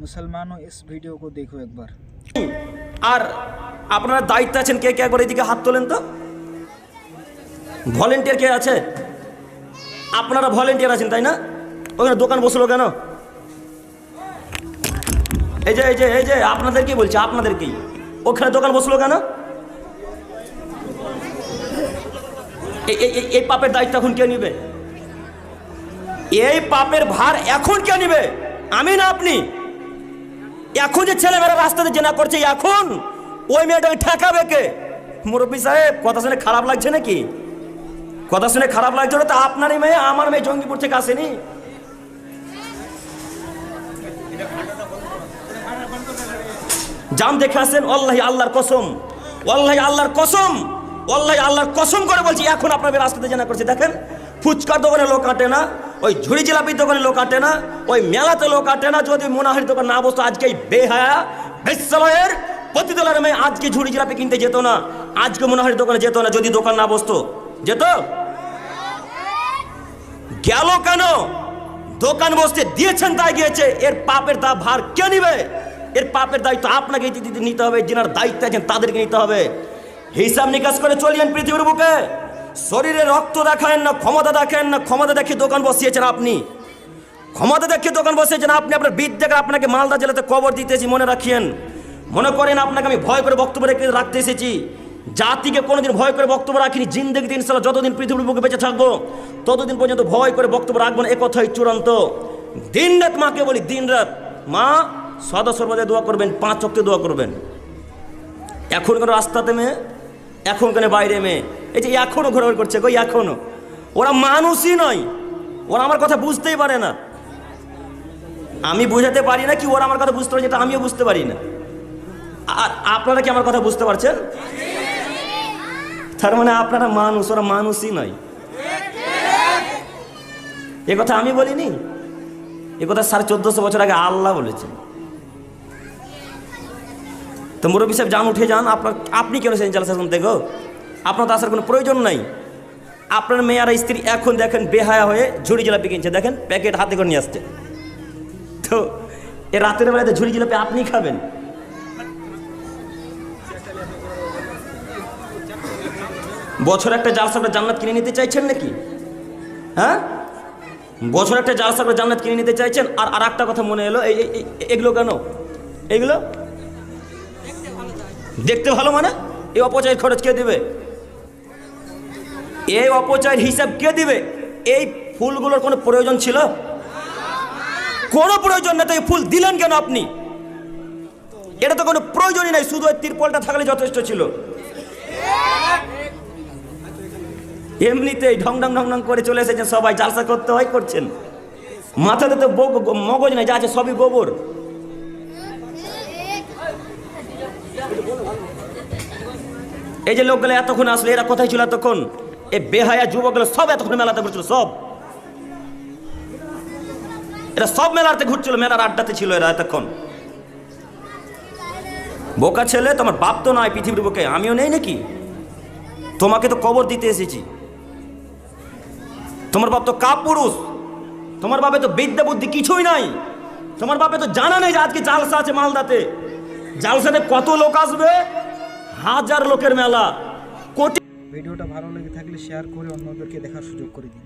मुसलमानों इस वीडियो को देखो एक बार আর আপনারা দায়িত্ব আছেন কে কে একবার এদিকে হাত তোলেন তো ভলেন্টিয়ার কে আছে আপনারা ভলেন্টিয়ার আছেন তাই না ওখানে দোকান বসলো কেন এই যে এই যে এই যে আপনাদেরকেই বলছি আপনাদেরকেই ওখানে দোকান বসলো কেন এই- এই- এই- এই পাপের দায়িত্ব এখন কে নিবে এই পাপের ভার এখন কে নিবে আমি না আপনি এখন যে ছেলেমেয়েরা রাস্তাতে জেনা করছে, এখন ওই মেয়েটাকে ঠেকাবে কে? মুরব্বী সাহেব, কথা শুনে খারাপ লাগছে নাকি? কথা শুনে খারাপ লাগছে না তো আপনারই মেয়ে, আমার মেয়ে জঙ্গিপুর থেকে আসেনি। জাম দেখে আসেন অল্লাহি আল্লাহর কসম অল্লাহি আল্লাহর কসম অল্লাহি আল্লাহর কসম করে বলছি, এখন আপনার রাস্তাতে জেনা করছে। দেখেন, ফুচকার দোকানে লোক আটে না ওই ঝুড়ি জিলাপির দোকানে লোক আটে না, ওই মেলাতে লোক আটে না, যদি মোনাহারির দোকান না বসতো আজকে এই বেহায়া বেসালয়ের প্রতিদলের মেয়ে আজকে ঝুড়ি জিলাপি কিনতে যেত না, আজকে মোনাহারির দোকানে যেত না, যদি দোকান না বসতো, যেত? গেল কেন? দোকান বসতে দিয়েছেন তাই গিয়েছে, এর পাপের দা ভার কে নিবে? এর পাপের দায়িত্ব আপনাকে নিতে হবে, যেনার দায়িত্ব আছেন তাদেরকে নিতে হবে। হিসাব নিকাশ করে চলিয়েন পৃথিবীর বুকে। শরীরে রক্ত দেখান না, ক্ষমতা দেখেন না, ক্ষমতা দেখে দোকান বসিয়েছেন আপনি। ক্ষমতা দেখে দোকান বসিয়েছেন, আপনি আপনার বিদ্যাকে আপনাকে মালদা জেলাতে কবর দিতেছি, মনে রাখিয়েন। মনে করেন আপনাকে আমি ভয় করে বক্তব্য রেখে রাখতে এসেছি। জাতিকে কোনোদিন ভয় করে বক্তব্য রাখিনি দিন সালা যতদিন পৃথিবীর বুকে বেঁচে থাকব, ততদিন পর্যন্ত ভয় করে বক্তব্য রাখব না, এ কথাই চূড়ান্ত। দিন রাত মাকে বলি, দিন রাত। মা, সদা সর্বদাই দোয়া করবেন, পাঁচ চক্কে দোয়া করবেন। এখন কেন রাস্তাতে মেয়ে, এখন কেন বাইরে মেয়ে। এই যে এখনও ঘোরাঘুরি করছে কই এখনও। ওরা মানুষই নয়। ওরা আমার কথা বুঝতেই পারে না। আমি বুঝাতে পারি না কি ওরা আমার কথা বুঝতে পারে, যেটা আমিও বুঝতে পারি না। আর আপনারা কি আমার কথা বুঝতে পারছেন? তার মানে আপনারা মানুষ, ওরা মানুষই নয়। এ কথা আমি বলিনি। এ কথা সাড়ে চোদ্দশো বছর আগে আল্লাহ বলেছেন। তো মুরব্বী সাহেব, যান, উঠে যান। আপনার আপনি কেন সেন জালসা শুনতে গো? আপনার তো আসার কোনো প্রয়োজন নাই। আপনার মেয়ে আর স্ত্রী এখন দেখেন বেহায়া হয়ে ঝুড়ি জিলাপি কিনছে। দেখেন প্যাকেট হাতে করে নিয়ে আসছে। তো এ রাতের বেলাতে ঝুড়ি জিলাপি আপনি খাবেন। বছর একটা জালসা করে জান্নাত কিনে নিতে চাইছেন নাকি? হ্যাঁ? বছর একটা জালসা করে জান্নাত কিনে নিতে চাইছেন? আর আর একটা কথা মনে এলো এই- এগুলো কেন? এগুলো? দেখতে ভালো মানে? এই অপচয়ের খরচ কে দিবে? এই অপচয়ের হিসাব কে দিবে? এই ফুলগুলোর কোনো প্রয়োজন ছিল? কোনো প্রয়োজন নেই তো এই ফুল দিলেন কেন আপনি? এটা তো কোনো প্রয়োজনই নাই, শুধু ওই তিরপলটা থাকলে যথেষ্ট ছিল। এমনিতেই ঢং ঢং ঢং ঢং করে চলে এসেছেন, সবাই জালসা করতে হয় করছেন। মাথাতে তো মগজ নাই, যা আছে সবই গোবর। এই যে লোকগুলো এতক্ষণ আসলো, এরা কোথায় ছিল এতক্ষণ? এ বেহায়া যুবকগুলো সব এতক্ষণ মেলাতে ঘুরছিল, সব। এরা সব মেলাতে ঘুরছিল, মেলার আড্ডাতে ছিল এরা এতক্ষণ। বোকা ছেলে, তোমার বাপ তো নয় পৃথিবীর বুকে, আমিও নেই নাকি? তোমাকে তো কবর দিতে এসেছি। তোমার বাপ তো কাপ পুরুষ তোমার বাপে তো বিদ্যা বুদ্ধি কিছুই নাই। তোমার বাপে তো জানা নেই যে আজকে জালসা আছে মালদাতে। জালসাতে কত লোক আসবে? হাজার লোকের মেলা। ভিডিওটা ভালো লেগে থাকলে শেয়ার করে অন্যদেরকে দেখার সুযোগ করে দিন।